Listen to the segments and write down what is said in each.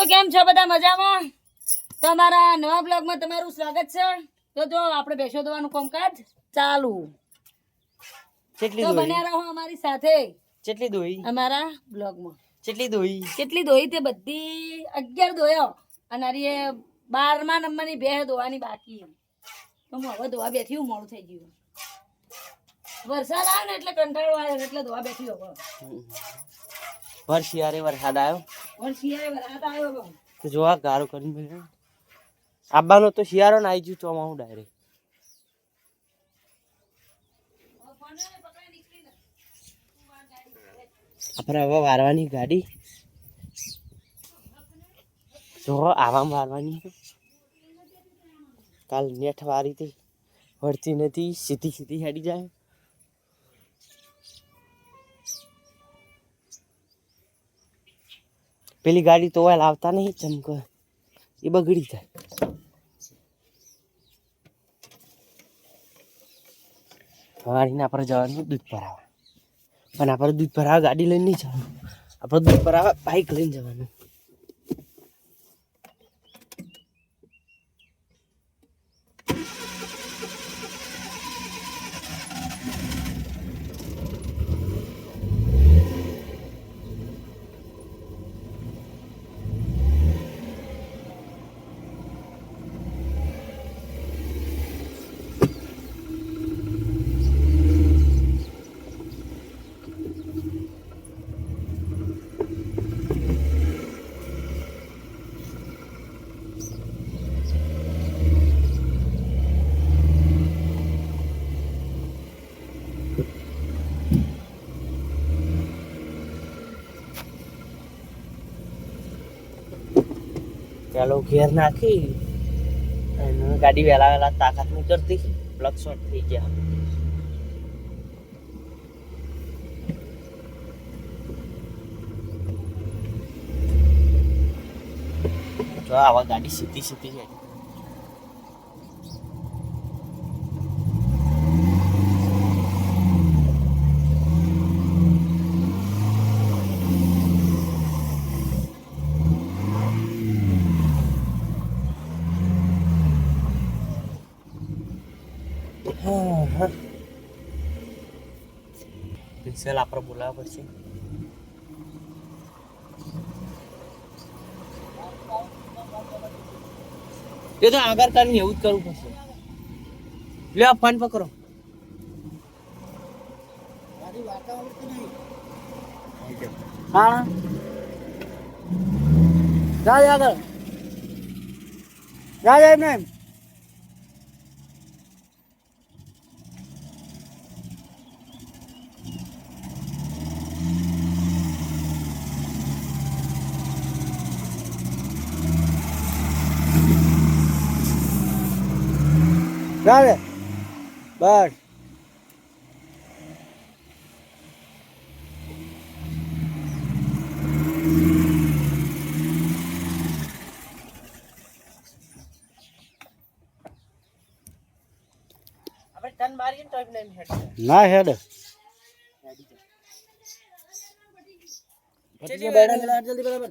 તો કેમ છો બધા મજામાં? તમારા નવા બ્લોગમાં તમારું સ્વાગત છે. તો જો આપણે બેસો દવાનું કામકાજ ચાલુ. કેટલી તો બન્યા રહો અમારી સાથે કેટલી દોઈ? અમારા બ્લોગમાં. કેટલી દોઈ? કેટલી દોઈ તે બધી અગિયાર દોયો. અને એ બારમા નંબરની બે દોવાની બાકી તો હું હવે દોવા બેઠી હું મોડું થઈ ગયું. વરસાદ આવે ને એટલે કંટાળો આવ્યો એટલે દોવા બેઠી હવે. શિયાળે વરસાદ આવ્યો. તો જોવા ગારો કરીને બેઠો. આબાનો તો શિયાળો ને આવી ગયું ચોમાસું ડાયરેક્ટ આપણે હવે વારવાની ગાડી. જો આવા વારવાની કાલ નેઠ વારી હતી વળતી નથી સીધી સીધી હેડી જાય. પેલી ગાડી તો ઓઇલ આવતા નહીં ચમક. એ બગડી જાય. ગાડીને આપણે જવાનું દૂધ ભરાવા. પણ આપણે દૂધ ભરાવા ગાડી લઈને નહીં જવાનું. આપણે દૂધ ભરાવા બાઈક લઈને જવાનું. ચાલો ઘેર નાખી અને ગાડી વહેલા વહેલા તાકાત નહીં કરતી પ્લગ શોર્ટ થઈ ગયા. જો આવા ગાડી સીધી સીધી છે હા હા પિક્સેલ આપણે બોલાવવા પડશે એ તો આગળ કરીને એવું જ કરવું પડશે લે આ પકડો હા જા જા આગળ જા જા એમને એમ ચાલે બસ આપણે ટન મારીએ ને તો એમને એમ હેડ ના હેડ જલ્દી બરાબર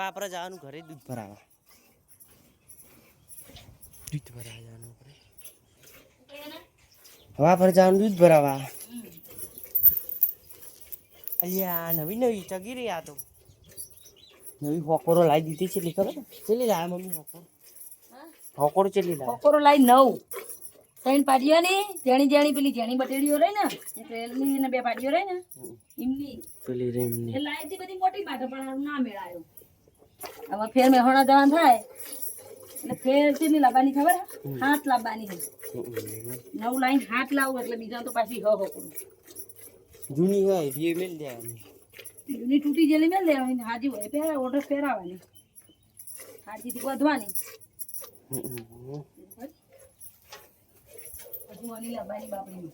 આપણે જવાનું ઘરે દૂધ ભરાવા. દૂધ ભરાવા જવાનું આપણે. હવે આપણે જવાનું દૂધ ભરાવા. અલ્યા નવી નવી ચગી રહી આ તો. નવી હોકોરો લાવી દીધી છે એટલી ખબર ચેલી લાયા મમ્મી હોકોરો હા? હોકોરો ચેલી લાયા બપોરો લાવી નવ. ત્રણ પાડીઓ ની જેણી જેણી પેલી જેણી બટેડીઓ રહી ને એ પેલી ને બે પાડીઓ રહી ને એમની. પેલી રેમની. એ લાઈ હતી બધી મોટી માટે પણ ના મેળાયો. હવે ફેર મેહોણા જવાનું થાય. એટલે ફેર કેટલી લાવવાની ખબર? હાથ લાવવાની છે. નવ લાઈન હાથ લાવું એટલે બીજા તો પાછી હ હો જૂની હોય એ મેલ દેવાની. જૂની તૂટી જેલી મેલ દેવાની હાજી હોય પહેરા ઓર્ડર પહેરાવાની. હાજીથી વધવાની. હજુ લાવવાની બાપડી.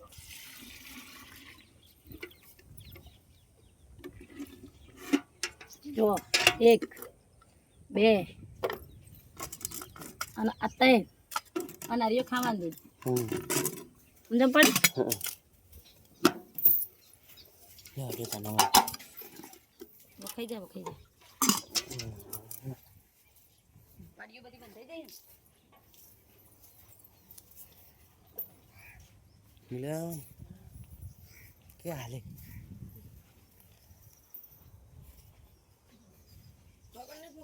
જો એક. બે. અને આ ત્રણ. અને આ રહ્યો ખાવાનું દૂધ. હમ. સમજણ પડી. વખાઈ જાય વખાઈ જાય બધી બંધાઈ જાય ને? લ્યો. કે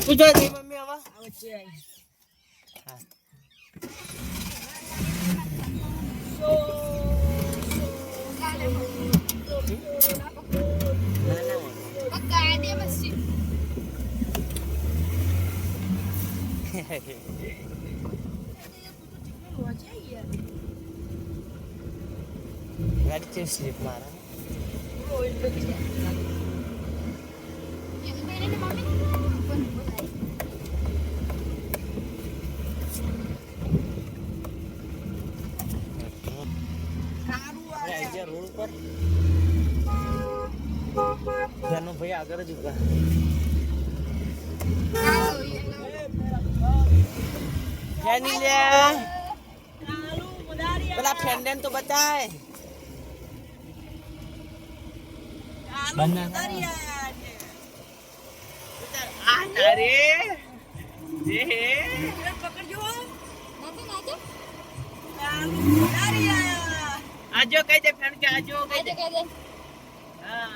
તું જોઈ ગઈ મમ્મી હવે વચ્ચે આવી. ગાડી ચેવી સ્લીપ મારે આપણે આવી ગયા રોડ ઉપર. ભાઈ આગળ જ ઊભા. જેની લે પેલા ફ્રેન્ડને તો બતાય. આ તારે જે આજો કઈ દે ફ્રેન્ડ કે આજો કઈ દે. હા.